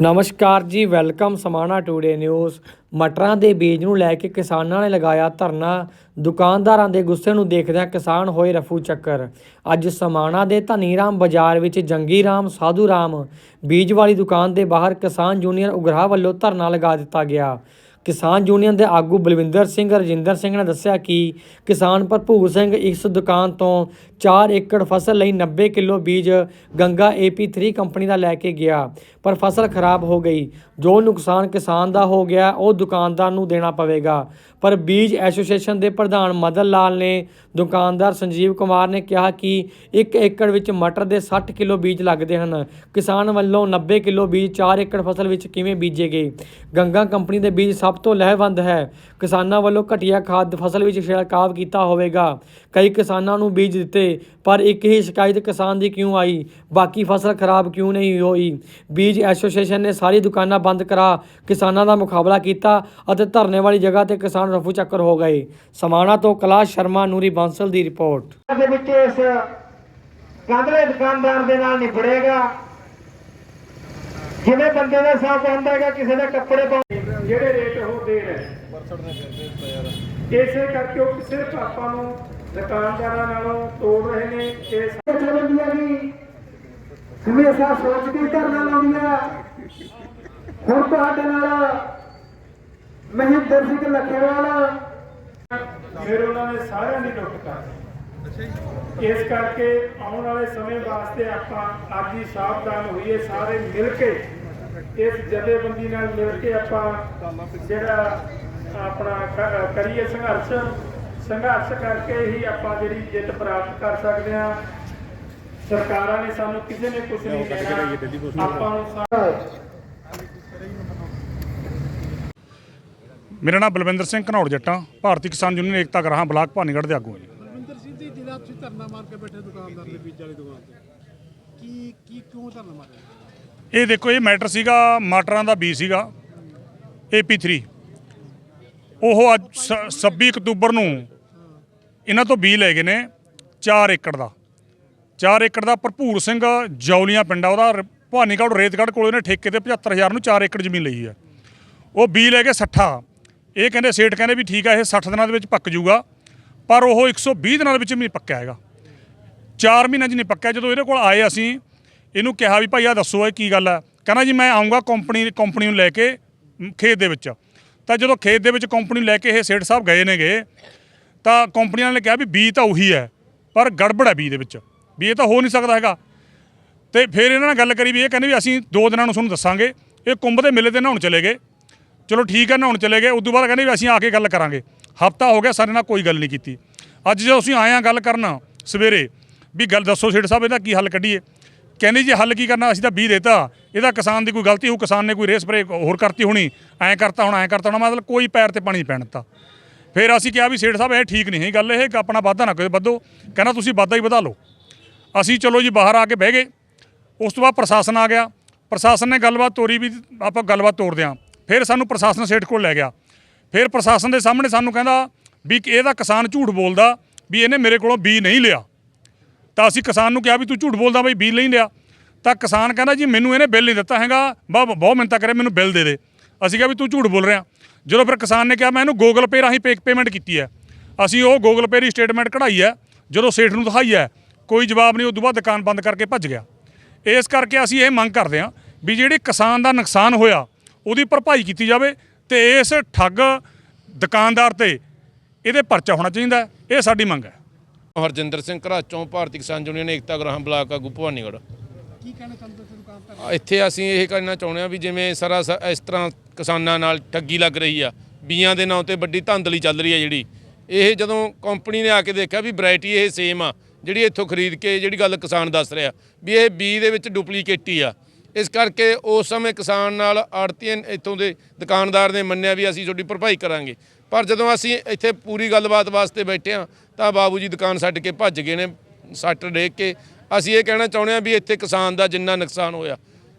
ਨਮਸਕਾਰ ਜੀ, welcome Samana today news. ਮਟਰਾਂ ਦੇ ਬੀਜ ਨੂੰ ਲੈ ਕੇ ਕਿਸਾਨਾਂ ਨੇ ਲਗਾਇਆ ਧਰਨਾ। ਦੁਕਾਨਦਾਰਾਂ ਦੇ ਗੁੱਸੇ ਨੂੰ ਦੇਖਦਿਆਂ ਕਿਸਾਨ ਹੋਏ ਰਫੂ ਚੱਕਰ। ਅੱਜ ਸਮਾਣਾ ਦੇ ਧਨੀਰਾਮ ਬਾਜ਼ਾਰ ਵਿੱਚ ਜੰਗੀ ਰਾਮ ਸਾਧੂ ਰਾਮ ਬੀਜ ਵਾਲੀ ਦੁਕਾਨ ਦੇ ਬਾਹਰ ਕਿਸਾਨ ਯੂਨੀਅਨ ਉਗਰਾਹ ਵੱਲੋਂ ਧਰਨਾ ਲਗਾ ਦਿੱਤਾ ਗਿਆ। ਕਿਸਾਨ ਯੂਨੀਅਨ ਦੇ ਆਗੂ ਬਲਵਿੰਦਰ ਸਿੰਘ, ਰਜਿੰਦਰ ਸਿੰਘ ਨੇ ਦੱਸਿਆ ਕਿ ਕਿਸਾਨ ਭਰਪੂਰ ਸਿੰਘ ਇਸ ਦੁਕਾਨ ਤੋਂ 4 ਏਕੜ ਫਸਲ ਲਈ 90 ਕਿਲੋ ਬੀਜ ਗੰਗਾ AP3 ਕੰਪਨੀ ਦਾ ਲੈ ਕੇ ਗਿਆ, ਪਰ ਫਸਲ ਖਰਾਬ ਹੋ ਗਈ। ਜੋ ਨੁਕਸਾਨ ਕਿਸਾਨ ਦਾ ਹੋ ਗਿਆ, ਉਹ ਦੁਕਾਨਦਾਰ ਨੂੰ ਦੇਣਾ ਪਵੇਗਾ। ਪਰ ਬੀਜ ਐਸੋਸੀਏਸ਼ਨ ਦੇ ਪ੍ਰਧਾਨ ਮਦਨ ਲਾਲ ਨੇ ਦੁਕਾਨਦਾਰ ਸੰਜੀਵ ਕੁਮਾਰ ਨੇ ਕਿਹਾ ਕਿ 1 ਏਕੜ ਵਿੱਚ ਮਟਰ ਦੇ 60 ਕਿਲੋ ਬੀਜ ਲੱਗਦੇ ਹਨ। ਕਿਸਾਨ ਵੱਲੋਂ 90 ਕਿਲੋ ਬੀਜ 4 ਏਕੜ ਫਸਲ ਵਿੱਚ ਕਿਵੇਂ ਬੀਜੇ ਗਏ? ਗੰਗਾ ਕੰਪਨੀ ਦੇ ਬੀਜ ਸਭ ਤੋਂ ਲਹਿਵੰਦ ਹੈ। ਕਿਸਾਨਾਂ ਵੱਲੋਂ ਘਟੀਆ ਖਾਦ ਫਸਲ ਵਿੱਚ ਛਿੜਕਾਵ ਕੀਤਾ ਹੋਵੇਗਾ। ਕਈ ਕਿਸਾਨਾਂ ਨੂੰ ਬੀਜ ਦਿੱਤੇ, ਪਰ ਇੱਕ ਹੀ ਸ਼ਿਕਾਇਤ ਕਿਸਾਨ ਦੀ ਕਿਉਂ ਆਈ? ਬਾਕੀ ਫਸਲ ਖਰਾਬ ਕਿਉਂ ਨਹੀਂ ਹੋਈ? ਬੀਜ ਐਸੋਸੀਏਸ਼ਨ ਨੇ ਸਾਰੀ ਦੁਕਾਨਾਂ ਬੰਦ ਕਰਾ ਕਿਸਾਨਾਂ ਦਾ ਮੁਕਾਬਲਾ ਕੀਤਾ ਅਤੇ ਧਰਨੇ ਵਾਲੀ ਜਗ੍ਹਾ ਤੇ ਕਿਸਾਨ ਰਫੂ ਚੱਕਰ ਹੋ ਗਏ। ਸਮਾਣਾ ਤੋਂ ਕੈਲਾਸ਼ ਸ਼ਰਮਾ, ਨੂਰੀ ਬਾਂਸਲ ਦੀ ਰਿਪੋਰਟ। ਦੇ ਵਿੱਚ ਇਸ ਕਾਂਦਲੇ ਦੁਕਾਨਦਾਰ ਦੇ ਨਾਲ ਨਿਬੜੇਗਾ। ਜਿਵੇਂ ਬੰਦੇ ਦਾ ਸਾਹ ਹੁੰਦਾ ਹੈਗਾ ਕਿਸੇ ਦੇ ਕੱਪੜੇ ਜਿਹੜੇ ਰੇਟ ਉਹ ਦੇ ਰਹੇ। ਇਸੇ ਕਰਕੇ ਉਹ ਸਿਰਫ ਆਪਾਂ ਨੂੰ ਦੁਕਾਨਦਾਰਾਂ ਨਾਲੋਂ ਤੋੜ ਰਹੇ ਨੇ। ਇਹ ਜਥੇਬੰਦੀਆਂ ਵੀ ਹਮੇਸ਼ਾ ਸੋਚ ਕੇ ਧਰਨਾ ਲਾਉਂਦੀਆਂ। ਹੁਣ ਤੁਹਾਡੇ ਨਾਲ ਮਹਿੰਦਰ ਸਿੰਘ ਲੱਖੇਵਾਲ। ਫਿਰ ਉਹਨਾਂ ਨੇ ਸਾਰਿਆਂ ਦੀ ਲੁੱਟ ਕਰ ਇਸ ਕਰਕੇ ਆਉਣ ਵਾਲੇ ਸਮੇਂ ਵਾਸਤੇ ਆਪਾਂ ਅੱਜ ਹੀ ਸਾਵਧਾਨ ਹੋਈਏ ਸਾਰੇ ਮਿਲ ਕੇ। ਇਸ ਜਥੇਬੰਦੀ ਨਾਲ ਮਿਲ ਕੇ ਆਪਾਂ ਜਿਹੜਾ ਆਪਣਾ ਕਰੀਏ ਸੰਘਰਸ਼ ਸੰਘਰਸ਼ ਕਰਕੇ ਹੀ ਆਪਾਂ ਜਿਹੜੀ ਜਿੱਤ ਪ੍ਰਾਪਤ ਕਰ ਸਕਦੇ ਹਾਂ। ਸਰਕਾਰਾਂ ਨੇ ਸਾਨੂੰ ਕਿਸੇ ਨੇ ਕੁਝ ਨਹੀਂ ਦੇਣਾ ਆਪਾਂ ਨੂੰ ਸਾਰਾ ਮੇਰਾ ਨਾਮ ਬਲਵਿੰਦਰ ਸਿੰਘ ਘਨੌੜ ਜੱਟਾਂ ਭਾਰਤੀ ਕਿਸਾਨ ਯੂਨੀਅਨ ਏਕਤਾ ਗਰਾਹਾਂ ਬਲਾਕ ਭਾਨੀਗੜ੍ਹ ਦੇ ਆਗੂ ਹਾਂ ਜੀ ਰਵਿੰਦਰ ਸਿੰਘ ਜੀ ਜਿਹੜਾ ਤੁਸੀਂ ਧਰਨਾ ਮਾਰ ਕੇ ਬੈਠੇ ਦੁਕਾਨਦਾਰ ਦੇ ਬੀਜ ਵਾਲੀ ਦੁਕਾਨ ਤੇ? ਕੀ ਕੀ, ਕਿਉਂ ਧਰਨਾ ਮਾਰਿਆ? ਇਹ ਦੇਖੋ, ਇਹ ਮੈਟਰ ਸੀਗਾ, ਮਾਟਰਾਂ ਦਾ ਬੀ ਸੀਗਾ AP3 ਉਹ ਅੱਜ ਸ- 26 ਅਕਤੂਬਰ ਨੂੰ ਇਹਨਾਂ ਤੋਂ ਬੀ ਲੈ ਗਏ ਨੇ 4 ਏਕੜ ਦਾ। 4 ਏਕੜ ਦਾ ਭਰਪੂਰ ਸਿੰਘ ਜੌਲੀਆਂ ਪਿੰਡ ਆ, ਉਹਦਾ ਰ- ਭਾਨੀਗੜ੍ਹ ਰੇਤਗੜ੍ਹ ਕੋਲ ਉਹਨੇ ਠੇਕੇ ਤੇ 75000 ਨੂੰ 4 ਏਕੜ ਜ਼ਮੀਨ ਲਈ ਹੈ। ਉਹ ਬੀ ਲੈ ਕੇ 60 ਇਹ ਕਹਿੰਦੇ, ਸੇਠ ਕਹਿੰਦੇ ਵੀ ਠੀਕ ਆ, ਇਹ 60 ਦਿਨਾਂ ਦੇ ਵਿੱਚ ਪੱਕ ਜਾਊਗਾ ਪਰ ਉਹ 120 ਦਿਨਾਂ ਦੇ ਵਿੱਚ ਵੀ ਨਹੀਂ ਪੱਕਿਆ ਹੈਗਾ। 4 ਮਹੀਨਿਆਂ 'ਚ ਨਹੀਂ ਪੱਕਿਆ। ਜਦੋਂ ਇਹਦੇ ਕੋਲ ਆਏ ਅਸੀਂ, ਇਹਨੂੰ ਕਿਹਾ ਵੀ ਭਾਈ ਆ ਦੱਸੋ ਇਹ ਕੀ ਗੱਲ ਹੈ। ਕਹਿੰਦਾ ਜੀ ਮੈਂ ਆਉਂਗਾ ਕੰਪਨੀ ਕੰਪਨੀ ਨੂੰ ਲੈ ਕੇ ਖੇਤ ਦੇ ਵਿੱਚ। ਤਾਂ ਜਦੋਂ ਖੇਤ ਦੇ ਵਿੱਚ ਕੰਪਨੀ ਨੂੰ ਲੈ ਕੇ ਇਹ ਸੇਠ ਸਾਹਿਬ ਗਏ ਨੇਗੇ, ਤਾਂ ਕੰਪਨੀ ਵਾਲਿਆਂ ਨੇ ਕਿਹਾ ਵੀ ਬੀ ਤਾਂ ਉਹੀ ਹੈ, ਪਰ ਗੜਬੜ ਹੈ ਬੀ ਦੇ ਵਿੱਚ। ਵੀ ਇਹ ਤਾਂ ਹੋ ਨਹੀਂ ਸਕਦਾ ਹੈਗਾ। ਤੇ ਫਿਰ ਇਹਨਾਂ ਨਾਲ ਗੱਲ ਕਰੀ ਵੀ ਇਹ ਕਹਿੰਦੇ ਵੀ ਅਸੀਂ ਦੋ ਦਿਨਾਂ ਨੂੰ ਤੁਹਾਨੂੰ ਦੱਸਾਂਗੇ। ਇਹ ਕੁੰਭ ਦੇ ਮੇਲੇ ਤੇ ਨਹਾਉਣ ਚਲੇ ਗਏ। ਚਲੋ ਠੀਕ ਹੈ, ਨਹਾਉਣ ਚਲੇ ਗਏ। ਉਦੋਂ ਬਾਅਦ ਕਹਿੰਦੇ ਵੀ ਅਸੀਂ ਆ ਕੇ ਗੱਲ ਕਰਾਂਗੇ। ਹਫਤਾ ਹੋ ਗਿਆ ਸਾਡੇ ਨਾਲ ਕੋਈ ਗੱਲ ਨਹੀਂ ਕੀਤੀ। ਅੱਜ ਜਦੋਂ ਅਸੀਂ ਆਏ ਆ ਗੱਲ ਕਰਨ ਸਵੇਰੇ, ਵੀ ਗੱਲ ਦੱਸੋ ਸੇਠ ਸਾਹਿਬ, ਇਹਦਾ ਕੀ ਹੱਲ ਕੱਢੀਏ? ਕਹਿੰਦੇ ਜੀ, ਹੱਲ ਕੀ ਕਰਨਾ? ਅਸੀਂ ਤਾਂ 20 ਦੇਤਾ। ਇਹਦਾ ਕਿਸਾਨ ਦੀ ਕੋਈ ਗਲਤੀ ਹੋ ਕਿਸਾਨ ਨੇ ਕੋਈ ਰੇਸ ਸਪਰੇ ਹੋਰ ਕਰਤੀ ਹੋਣੀ, ਐਂ ਕਰਤਾ ਹੁਣ, ਐਂ ਕਰਤਾ ਹੋਣਾ, ਮਤਲਬ ਕੋਈ ਪੈਰ ਤੇ ਪਾਣੀ ਪੈਣ ਦਿੱਤਾ। ਫਿਰ ਅਸੀਂ ਕਿਹਾ ਵੀ ਸੇਠ ਸਾਹਿਬ, ਇਹ ਠੀਕ ਨਹੀਂ ਗੱਲ ਇਹ ਆਪਣਾ ਵਾਧਾ ਨਾ ਕੋਈ ਵਧੋ। ਕਹਿੰਦਾ, ਤੁਸੀਂ ਵਾਧਾ ਹੀ ਵਧਾ ਲਓ। ਅਸੀਂ ਚਲੋ ਜੀ, ਬਾਹਰ ਆ ਕੇ ਬਹਿ ਗਏ। ਉਸ ਤੋਂ ਬਾਅਦ ਪ੍ਰਸ਼ਾਸਨ ਆ ਗਿਆ। ਪ੍ਰਸ਼ਾਸਨ ਨੇ ਗੱਲਬਾਤ ਤੋਰੀ ਵੀ, ਆਪਾਂ ਗੱਲਬਾਤ ਤੋਰਦੇ ਹਾਂ। ਫਿਰ ਸਾਨੂੰ ਪ੍ਰਸ਼ਾਸਨ ਸੇਠ ਕੋਲ ਲੈ ਗਿਆ। ਫਿਰ ਪ੍ਰਸ਼ਾਸਨ ਦੇ ਸਾਹਮਣੇ ਸਾਨੂੰ ਕਹਿੰਦਾ ਵੀ ਇਹਦਾ ਕਿਸਾਨ ਝੂਠ ਬੋਲਦਾ ਵੀ ਇਹਨੇ ਮੇਰੇ ਕੋਲੋਂ ਬੀ ਨਹੀਂ ਲਿਆ। ਤਾਂ ਅਸੀਂ ਕਿਸਾਨ ਨੂੰ ਕਿਹਾ ਵੀ ਤੂੰ ਝੂਠ ਬੋਲਦਾ ਬਈ, ਬੀ ਨਹੀਂ ਲਿਆ। ਤਾਂ ਕਿਸਾਨ ਕਹਿੰਦਾ ਜੀ, ਮੈਨੂੰ ਇਹਨੇ ਬਿੱਲ ਨਹੀਂ ਦਿੱਤਾ ਹੈਗਾ। ਬਹੁਤ ਬਹੁਤ ਮਿੰਤਾ ਕਰੇ ਮੈਨੂੰ ਬਿੱਲ ਦੇ ਦੇ। ਅਸੀਂ ਕਿਹਾ ਵੀ ਤੂੰ ਝੂਠ ਬੋਲ ਰਿਹਾ। ਜਦੋਂ ਫਿਰ ਕਿਸਾਨ ਨੇ ਕਿਹਾ, ਮੈਂ ਇਹਨੂੰ ਗੂਗਲ ਪੇ ਰਾਹੀਂ ਪੇ ਪੇਮੈਂਟ ਕੀਤੀ ਹੈ। ਅਸੀਂ ਉਹ ਗੂਗਲ ਪੇ ਦੀ ਸਟੇਟਮੈਂਟ ਕਢਾਈ ਹੈ। ਜਦੋਂ ਸੇਠ ਨੂੰ ਦਿਖਾਈ ਹੈ, ਕੋਈ ਜਵਾਬ ਨਹੀਂ, ਉਦੋਂ ਬਾਅਦ ਦੁਕਾਨ ਬੰਦ ਕਰਕੇ ਭੱਜ ਗਿਆ। ਇਸ ਕਰਕੇ ਅਸੀਂ ਇਹ ਮੰਗ ਕਰਦੇ ਹਾਂ ਵੀ ਜਿਹੜੇ ਕਿਸਾਨ ਦਾ ਨੁਕਸਾਨ ਹੋਇਆ, ਉਹਦੀ ਭਰਪਾਈ ਕੀਤੀ ਜਾਵੇ। ਤੇ ਇਸ ਠੱਗ ਦੁਕਾਨਦਾਰ ਤੇ ਇਹਦੇ ਪਰਚਾ ਹੋਣਾ ਚਾਹੀਦਾ। ਇਹ ਸਾਡੀ ਮੰਗ ਹੈ। ਹਰਜਿੰਦਰ ਸਿੰਘ ਘਰਾਚੋਂ ਭਾਰਤੀ ਕਿਸਾਨ ਯੂਨੀਅਨ ਏਕਤਾ ਗ੍ਰਾਮ ਬਲਾਕ ਆਗੂ ਭਵਾਨੀਗੜ੍ਹ। ਕੀ ਕਹਿਣਾ ਚਾਹੁੰਦੇ ਤੁਸੀਂ ਦੁਕਾਨ ਤੇ ਇੱਥੇ ਅਸੀਂ ਇਹ ਕਹਿਣਾ ਚਾਹੁੰਦੇ ਹਾਂ ਵੀ ਜਿਵੇਂ ਸਾਰਾ ਇਸ ਤਰ੍ਹਾਂ ਕਿਸਾਨਾਂ ਨਾਲ ਠੱਗੀ ਲੱਗ ਰਹੀ ਆ ਬੀਆਂ ਦੇ ਨਾਂ ਤੇ ਵੱਡੀ ਧਾਂਦਲੀ ਚੱਲ ਰਹੀ ਆ ਜਿਹੜੀ। ਇਹ ਜਦੋਂ ਕੰਪਨੀ ਨੇ ਆ ਕੇ ਦੇਖਿਆ ਵੀ ਵੈਰਾਈਟੀ ਇਹ ਸੇਮ ਆ ਜਿਹੜੀ ਇੱਥੋਂ ਖਰੀਦ ਕੇ ਜਿਹੜੀ ਗੱਲ ਕਿਸਾਨ ਦੱਸ ਰਿਹਾ ਵੀ ਇਹ ਬੀ ਦੇ ਵਿੱਚ ਡੁਪਲੀਕੇਟ ਹੀ ਆ। ਇਸ ਕਰਕੇ ਉਸ ਸਮੇਂ ਕਿਸਾਨ ਨਾਲ ਆੜਤੀਆਂ ਇੱਥੋਂ ਦੇ ਦੁਕਾਨਦਾਰ ਨੇ ਮੰਨਿਆ ਵੀ ਅਸੀਂ ਤੁਹਾਡੀ ਭਰਪਾਈ ਕਰਾਂਗੇ। ਪਰ ਜਦੋਂ ਅਸੀਂ ਇੱਥੇ ਪੂਰੀ ਗੱਲਬਾਤ ਵਾਸਤੇ ਬੈਠੇ ਆ ਤਾਂ ਬਾਬੂ ਜੀ ਦੁਕਾਨ ਛੱਡ ਕੇ ਭੱਜ ਗਏ ਨੇ, ਸੱਟ ਡੇਕ ਕੇ। ਅਸੀਂ ਇਹ ਕਹਿਣਾ ਚਾਹੁੰਦੇ ਆ ਵੀ ਇੱਥੇ ਕਿਸਾਨ ਦਾ ਜਿੰਨਾ ਨੁਕਸਾਨ ਹੋਇਆ,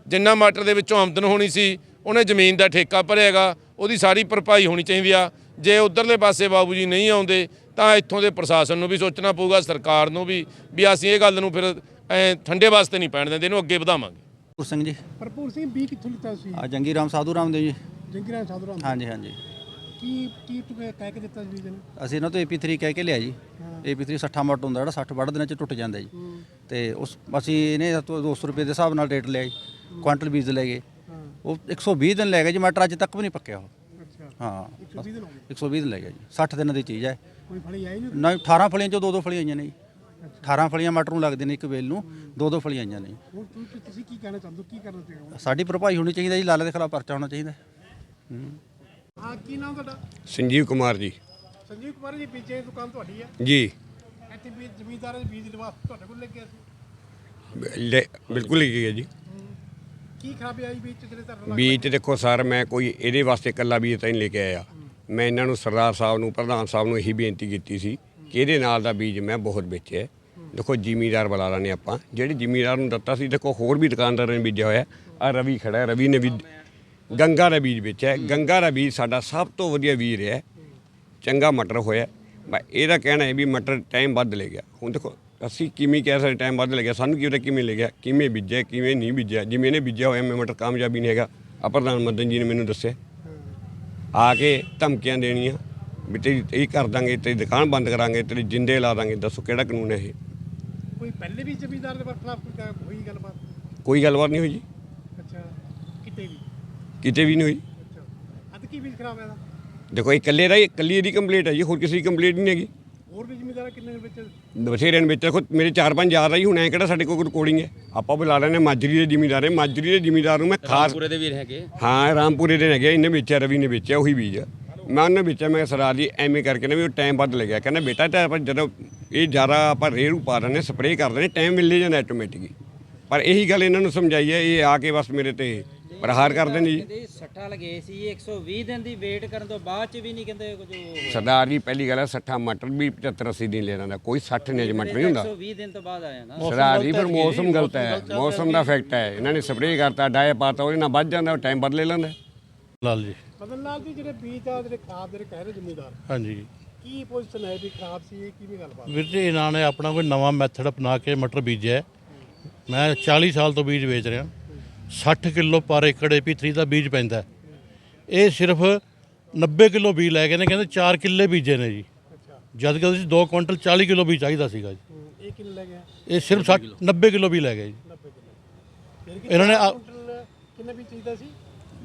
ਜਿੰਨਾ ਮਟਰ ਦੇ ਵਿੱਚੋਂ ਆਮਦਨ ਹੋਣੀ ਸੀ, ਉਹਨੇ ਜ਼ਮੀਨ ਦਾ ਠੇਕਾ ਭਰਿਆਗਾ, ਉਹਦੀ ਸਾਰੀ ਭਰਪਾਈ ਹੋਣੀ ਚਾਹੀਦੀ ਆ। ਜੇ ਉਧਰਲੇ ਪਾਸੇ ਬਾਬੂ ਜੀ ਨਹੀਂ ਆਉਂਦੇ, ਤਾਂ ਇੱਥੋਂ ਦੇ ਪ੍ਰਸ਼ਾਸਨ ਨੂੰ ਵੀ ਸੋਚਣਾ ਪਊਗਾ, ਸਰਕਾਰ ਨੂੰ ਵੀ ਵੀ ਅਸੀਂ ਇਹ ਗੱਲ ਨੂੰ ਫਿਰ ਠੰਡੇ ਵਾਸਤੇ ਨਹੀਂ ਪੈਣ ਦਿੰਦੇ, ਇਹਨੂੰ ਅੱਗੇ ਵਧਾਵਾਂਗੇ। ਭਰਪੂਰ ਸਿੰਘ ਜੀ। ਭਰਪੂਰ ਸਿੰਘ ਬੀ ਕਿੱਥੋਂ ਲਿੱਤਾ ਸੀ ਆ ਜੰਗੀ ਰਾਮ ਸਾਧੂ ਰਾਮ ਦੇ ਜੀ। ਜੰਗੀਰਾਂ ਸਾਧੂ ਰਾਮ ਹਾਂਜੀ ਹਾਂਜੀ। ਕੀ ਕੀ ਤੂੰ ਕਹਿ ਕੇ ਦਿੱਤਾ ਸੀ ਬੀਜ ਨੇ ਅਸੀਂ ਇਹਨਾਂ ਤੋਂ AP3 ਕਹਿ ਕੇ ਲਿਆ ਜੀ। AP3 60 ਮੱਟ ਹੁੰਦਾ ਜਿਹੜਾ 60 ਵੱਢ ਦਿਨਾਂ ਚ ਟੁੱਟ ਜਾਂਦਾ ਜੀ। ਤੇ ਉਸ ਅਸੀਂ ਇਹਨੇ ਤੋਂ 200 ਰੁਪਏ ਦੇ ਹਿਸਾਬ ਨਾਲ ਰੇਟ ਲਿਆ ਜੀ। ਕੁਆਂਟਲ ਬੀਜ ਲੈ ਗਏ। ਉਹ 120 ਦਿਨ ਲੈ ਗਏ ਜੀ ਮਟਰ ਅੱਜ ਤੱਕ ਵੀ ਨਹੀਂ ਪੱਕਿਆ ਉਹ। ਅੱਛਾ। ਹਾਂ। 120 ਦਿਨ ਹੋ ਗਏ? 120 ਦਿਨ ਲੈ ਗਿਆ ਜੀ। 60 ਦਿਨਾਂ ਦੀ ਚੀਜ਼ ਹੈ। ਕੋਈ ਫੜੀ ਆਈ ਨਹੀਂ? ਨਾ 18 ਫਲੀਆਂ ਚੋਂ ਦੋ ਦੋ ਫਲੀਆਂ ਆਈਆਂ ਨੇ ਜੀ। 18 ਫਲੀਆਂ ਮਟਰ ਨੂੰ ਲੱਗਦੇ ਨੇ ਇੱਕ ਵੇਲ ਨੂੰ ਦੋ ਦੋ ਫਲੀਆਂ ਆਈਆਂ ਨੇ। ਹੁਣ ਤੁਸੀਂ ਕੀ ਕਹਿਣਾ ਚਾਹੁੰਦੇ ਹੋ? ਕੀ ਕਰਨਾ ਚਾਹੀਦਾ ਸਾਡੀ ਭਰਪਾਈ ਹੋਣੀ ਚਾਹੀਦੀ ਜੀ ਲਾਲੇ ਦੇ ਖਿਲਾਫ ਪਰਚਾ ਹੋਣਾ ਚਾਹੀਦਾ। ਹੂੰ। ਹਾਂ ਕੀ ਨਾਮ ਤੁਹਾਡਾ? ਸੰਜੀਵ ਕੁਮਾਰ ਜੀ। ਸੰਜੀਵ ਕੁਮਾਰ ਜੀ ਬੀਜੇ ਦੀ ਦੁਕਾਨ ਤੁਹਾਡੀ ਹੈ ਜੀ। ਇੱਥੇ ਵੀ ਜ਼ਮੀਂਦਾਰਾਂ ਦੇ ਬੀਜ ਲਵਾ ਤੁਹਾਡੇ ਕੋਲ ਲੱਗਿਆ ਸੀ? ਲੈ- ਬਿਲਕੁਲ ਹੀ ਹੈ ਜੀ। ਕੀ ਖਰਾਬੀ ਆਈ ਬੀਜ ਚ ਜਿਹੜੇ ਧਰਨ ਬੀਜ ਤੇ ਦੇਖੋ ਸਰ ਮੈਂ ਕੋਈ ਇਹਦੇ ਵਾਸਤੇ ਇਕੱਲਾ ਬੀਜ ਤਾਂ ਨਹੀਂ ਲੈ ਕੇ ਆਇਆ। ਮੈਂ ਇਹਨਾਂ ਨੂੰ ਸਰਦਾਰ ਸਾਹਿਬ ਨੂੰ ਪ੍ਰਧਾਨ ਸਾਹਿਬ ਨੂੰ ਇਹੀ ਬੇਨਤੀ ਕੀਤੀ ਸੀ ਕਿ ਇਹਦੇ ਨਾਲ ਦਾ ਬੀਜ ਮੈਂ ਬਹੁਤ ਵੇਚਿਆ ਦੇਖੋ ਜ਼ਿਮੀਦਾਰ ਬੁਲਾ ਲਾਂਗੇ ਆਪਾਂ, ਜਿਹੜੇ ਜ਼ਿਮੀਦਾਰ ਨੂੰ ਦਿੱਤਾ ਸੀ, ਦੇਖੋ ਹੋਰ ਵੀ ਦੁਕਾਨਦਾਰਾਂ ਨੇ ਬੀਜਿਆ ਹੋਇਆ ਆ ਰਵੀ ਖੜਾ ਰਵੀ ਨੇ ਵੀ ਗੰਗਾ ਦਾ ਬੀਜ ਵੇਚਿਆ ਗੰਗਾ ਦਾ ਬੀਜ ਸਾਡਾ ਸਭ ਤੋਂ ਵਧੀਆ ਬੀਜ ਰਿਹਾ ਚੰਗਾ ਮਟਰ ਹੋਇਆ ਮੈਂ ਇਹਦਾ ਕਹਿਣਾ ਹੈ ਵੀ ਮਟਰ ਟਾਈਮ ਵੱਧ ਲੈ ਗਿਆ। ਹੁਣ ਦੇਖੋ, ਅਸੀਂ ਕਿਵੇਂ ਕਹਿ ਸਕਦੇ ਟਾਈਮ ਵੱਧ ਲੱਗਿਆ ਸਾਨੂੰ ਕੀ ਕਿਵੇਂ ਲੈ ਗਿਆ? ਕਿਵੇਂ ਬੀਜਿਆ, ਕਿਵੇਂ ਨਹੀਂ ਬੀਜਿਆ? ਜਿਵੇਂ ਇਹਨੇ ਬੀਜਿਆ ਹੋਇਆ, ਮੈਂ ਮਟਰ ਕਾਮਯਾਬੀ ਨਹੀਂ ਹੈਗਾ। ਆ ਪ੍ਰਧਾਨ ਮੰਤਰੀ ਜੀ ਨੇ ਮੈਨੂੰ ਦੱਸਿਆ। ਆ ਕੇ ਧਮਕੀਆਂ ਦੇਣੀਆਂ। ਵੀ ਤੇਰੀ ਇਹ ਕਰ ਦਾਂਗੇ ਤੇਰੀ ਦੁਕਾਨ ਬੰਦ ਕਰਾਂਗੇ ਤੇਰੇ ਜਿੰਦੇ ਲਾ ਦਾਂਗੇ। ਦੱਸੋ ਕਿਹੜਾ ਕਾਨੂੰਨ ਹੈ ਇਹ? ਕੋਈ ਪਹਿਲੇ ਵੀ ਜ਼ਮੀਂਦਾਰ ਦੇ ਖਿਲਾਫ ਕੋਈ ਹੋਈ ਗੱਲਬਾਤ? ਕੋਈ ਗੱਲਬਾਤ ਨਹੀਂ ਹੋਈ ਜੀ। ਅੱਛਾ ਕਿਤੇ ਵੀ? ਕਿਤੇ ਵੀ ਨਹੀਂ ਹੋਈ। ਅੱਛਾ ਅੱਜ ਕੀ ਬੀਜ ਖਰਾਬ ਹੈ ਇਹਦਾ? ਦੇਖੋ ਇਹ ਇਕੱਲੇ ਦਾ ਹੀ ਇਕੱਲੀ ਇਹਦੀ ਕੰਪਲੀਟ ਹੈ ਜੀ ਹੋਰ ਕਿਸੇ ਦੀ ਕੰਪਲੀਟ ਨਹੀਂ ਹੈਗੀ। ਹੋਰ ਵੀ ਜ਼ਮੀਂਦਾਰ ਕਿੰਨੇ ਦੇ ਵਿੱਚ? ਬਥੇਰਿਆਂ ਵਿੱਚ ਦੇਖੋ ਮੇਰੇ ਚਾਰ ਪੰਜ ਯਾਰ ਆ ਜੀ ਹੁਣ ਐ ਕਿਹੜਾ ਸਾਡੇ ਕੋਲ ਰਿਕਾਰਡਿੰਗ ਹੈ? ਆਪਾਂ ਬੁਲਾ ਲੈਣੇ ਮਾਜਰੀ ਦੇ ਜ਼ਿਮੀਦਾਰ ਹੈ ਮਾਜਰੀ ਦੇ ਜ਼ਿਮੀਦਾਰ ਨੂੰ ਮੈਂ ਖਾਸ ਪੂਰੇ ਦੇ ਵੀਰ ਹੈਗੇ। ਹਾਂ ਰਾਮਪੁਰੇ ਦੇ ਹੈਗੇ ਇਹਨੇ ਵੇਚਿਆ ਰਵੀ ਨੇ ਵੇਚਿਆ ਉਹੀ ਬੀਜ ਆ। ਮੈਂ ਉਹਨੇ ਵੇਚਿਆ ਮੈਂ ਸਰਦਾਰ ਜੀ ਐਵੇਂ ਕਰਕੇ ਨਾ ਵੀ ਉਹ ਟਾਈਮ ਵੱਧ ਲੱਗਿਆ। ਕਹਿੰਦਾ ਬੇਟਾ ਤਾਂ ਆਪਾਂ ਜਦੋਂ ਇਹ ਜ਼ਿਆਦਾ ਆਪਾਂ ਰੇਰੂ ਪਾ ਦਿੰਦੇ ਸਪਰੇਅ ਕਰ ਦਿੰਦੇ ਟਾਈਮ ਮਿਲ ਜਾਂਦਾ ਆਟੋਮੈਟਿਕ ਪਰ ਇਹੀ ਗੱਲ ਇਹਨਾਂ ਨੂੰ ਸਮਝਾਈ ਹੈ ਇਹ ਆ ਕੇ ਬਸ ਮੇਰੇ ਤੇ ਪ੍ਰਹਾਰ ਕਰਦੇ ਨੇ ਜੀ। ਸੱਟਾਂ ਲਗੇ ਸੀ 120 ਦਿਨ ਦੀ ਵੇਟ ਕਰਨ ਤੋਂ ਬਾਅਦ ਚ ਵੀ ਨਹੀਂ ਕਹਿੰਦੇ ਕੁਝ ਸਰਦਾਰ ਜੀ ਪਹਿਲੀ ਗੱਲ ਹੈ 60 ਮਟਰ ਵੀ 75 80 ਦਿਨ ਲੈ ਲੈਂਦਾ ਕੋਈ 60 ਨੇ ਮਟਰ ਨਹੀਂ ਹੁੰਦਾ। 120 ਦਿਨ ਤੋਂ ਬਾਅਦ ਆਇਆ ਨਾ ਸਰਦਾਰ ਜੀ ਫਿਰ ਮੌਸਮ ਗਲਤ ਹੈ ਮੌਸਮ ਦਾ ਇਫੈਕਟ ਹੈ। ਇਹਨਾਂ ਨੇ ਸਪਰੇਅ ਕਰਤਾ ਡਾਇਆ ਪਾਤਾ ਉਹਦੇ ਨਾਲ ਵੱਧ ਜਾਂਦਾ ਟਾਈਮ ਵੱਧ ਲੈ ਲੈਂਦਾ। ਲਾਲ ਜੀ। ਬਦਲ ਨਾਲ ਜੀ ਜਿਹੜੇ ਬੀਜ ਆ ਜਿਹੜੇ ਖਰਾਬ ਜਿਹੜੇ ਕਹਿ ਰਹੇ ਜ਼ਮੀਂਦਾਰ ਹਾਂਜੀ। ਕੀ ਪੋਜੀਸ਼ਨ ਹੈ ਵੀ ਖਰਾਬ ਸੀ ਇਹ ਕਿਵੇਂ ਗੱਲਬਾਤ? ਵੀਰ ਜੀ ਇਹਨਾਂ ਨੇ ਆਪਣਾ ਕੋਈ ਨਵਾਂ ਮੈਥਡ ਅਪਣਾ ਕੇ ਮਟਰ ਬੀਜਿਆ। ਹੈ। ਮੈਂ 40 ਸਾਲ ਤੋਂ ਬੀਜ ਵੇਚ ਰਿਹਾ। 60 ਕਿਲੋ ਪਰ ਏਕੜ AP3 ਦਾ ਬੀਜ ਪੈਂਦਾ। ਹੈ। ਇਹ ਸਿਰਫ 90 ਕਿਲੋ ਬੀਜ ਲੈ ਗਏ ਨੇ ਕਹਿੰਦੇ 4 ਕਿੱਲੇ ਬੀਜੇ ਨੇ ਜੀ। ਜਦ ਕਿ ਅਸੀਂ 2 ਕੁਇੰਟਲ 40 ਕਿਲੋ ਬੀਜ ਚਾਹੀਦਾ ਸੀਗਾ ਜੀ। ਹੂੰ, ਇਹ ਕਿੰਨੇ ਲੈ ਗਿਆ ਇਹ ਸਿਰਫ 60 90 ਕਿਲੋ ਬੀਜ ਲੈ ਗਏ ਜੀ। ਇਹਨਾਂ ਨੇ ਆ- ਕੁਇੰਟਲ ਕਿੰਨੇ ਵੀ ਚਾਹੀਦਾ ਸੀ?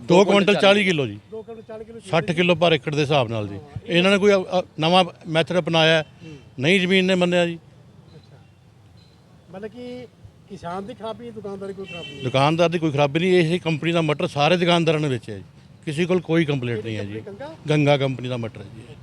2 ਕੁਇੰਟਲ 40 ਕਿਲੋ ਜੀ। 2 ਕਿਲੋ 40 ਕਿਲੋ 60 ਕਿਲੋ ਪਰ ਏਕੜ ਦੇ ਹਿਸਾਬ ਨਾਲ ਜੀ। ਇਹਨਾਂ ਨੇ ਕੋਈ ਅ- ਅ- ਨਵਾਂ ਮੈਥਡ ਅਪਣਾਇਆ ਹੈ। ਨਹੀਂ ਜ਼ਮੀਨ ਨੇ ਮੰਨਿਆ ਜੀ। ਮਤਲਬ ਕਿ ਕਿਸਾਨ ਦੀ ਖਰਾਬੀ ਦੁਕਾਨਦਾਰੀ ਕੋਈ ਖਰਾਬੀ ਨਹੀਂ ਦੁਕਾਨਦਾਰ ਦੀ ਕੋਈ ਖਰਾਬੀ ਨਹੀਂ ਇਹ ਕੰਪਨੀ ਦਾ ਮਟਰ ਸਾਰੇ ਦੁਕਾਨਦਾਰਾਂ ਨੇ ਵੇਚਿਆ ਜੀ। ਕਿਸੇ ਕੋਲ ਕੋਈ ਕੰਪਲੇਂਟ ਨਹੀਂ ਹੈ ਜੀ। ਗੰਗਾ? ਗੰਗਾ ਕੰਪਨੀ ਦਾ ਮਟਰ ਹੈ ਜੀ।